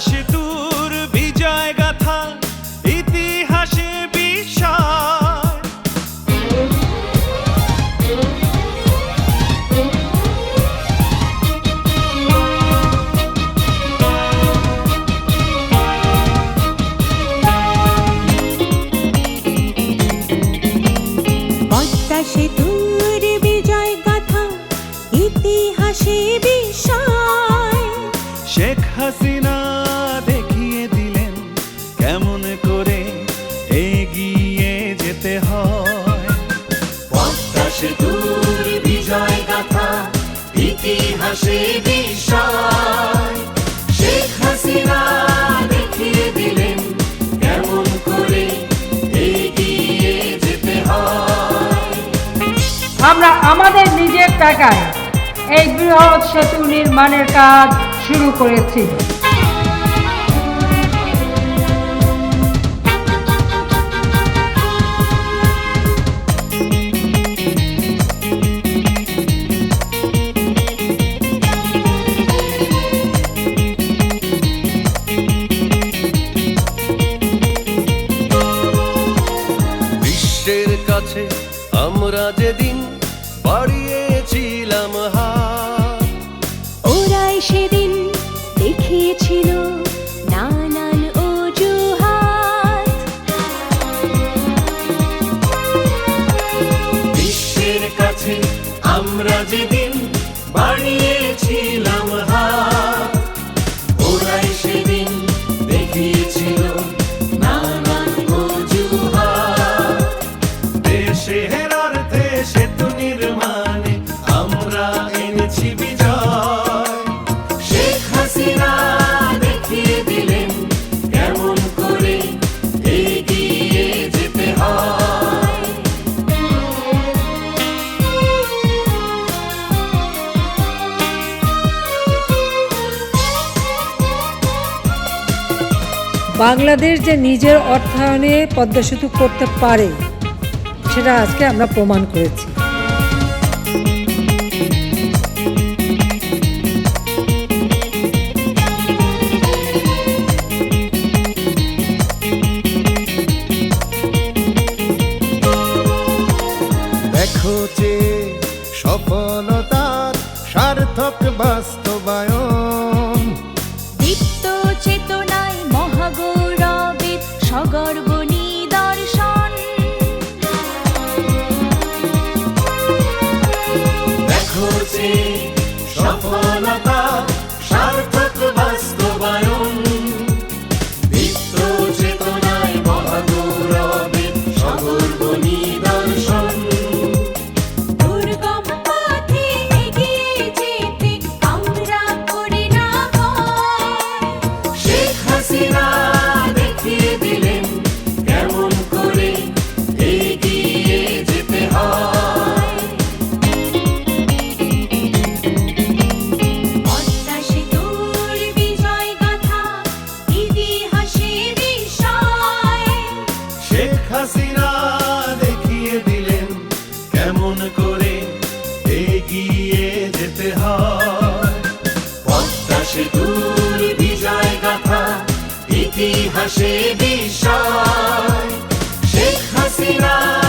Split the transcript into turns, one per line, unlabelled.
সেতুর ইতিহাসে
বিষয়
শেখ হাসিনা দেখিয়ে দিলেন, কেমন করে এগিয়ে যেতে হয়।
আমরা আমাদের নিজের টাকায় এই বৃহৎ সেতু নির্মাণের কাজ শুরু করেছি।
বিশ্বের কাছে আমরা যেদিন বাড়িয়েছিলাম
ওরাই সেদিন দেখিয়েছিল নানান অজুহাত।
বিশ্বের কাছে আমরা যেদিন বাড়িয়েছিলাম হাত। ওরাই সেদিন দেখিয়েছিল
বাংলাদেশ যে নিজের অর্থায়নে পদ্মা সেতু করতে পারে, সেটা আজকে আমরা প্রমাণ করেছি।
দেখো যে সফলতার সার্থক বাস্তবায়ন
এগিয়ে যেতে
হয়।
পদ্মা ইতিহাসে বিষয়
শেখ হাসিনা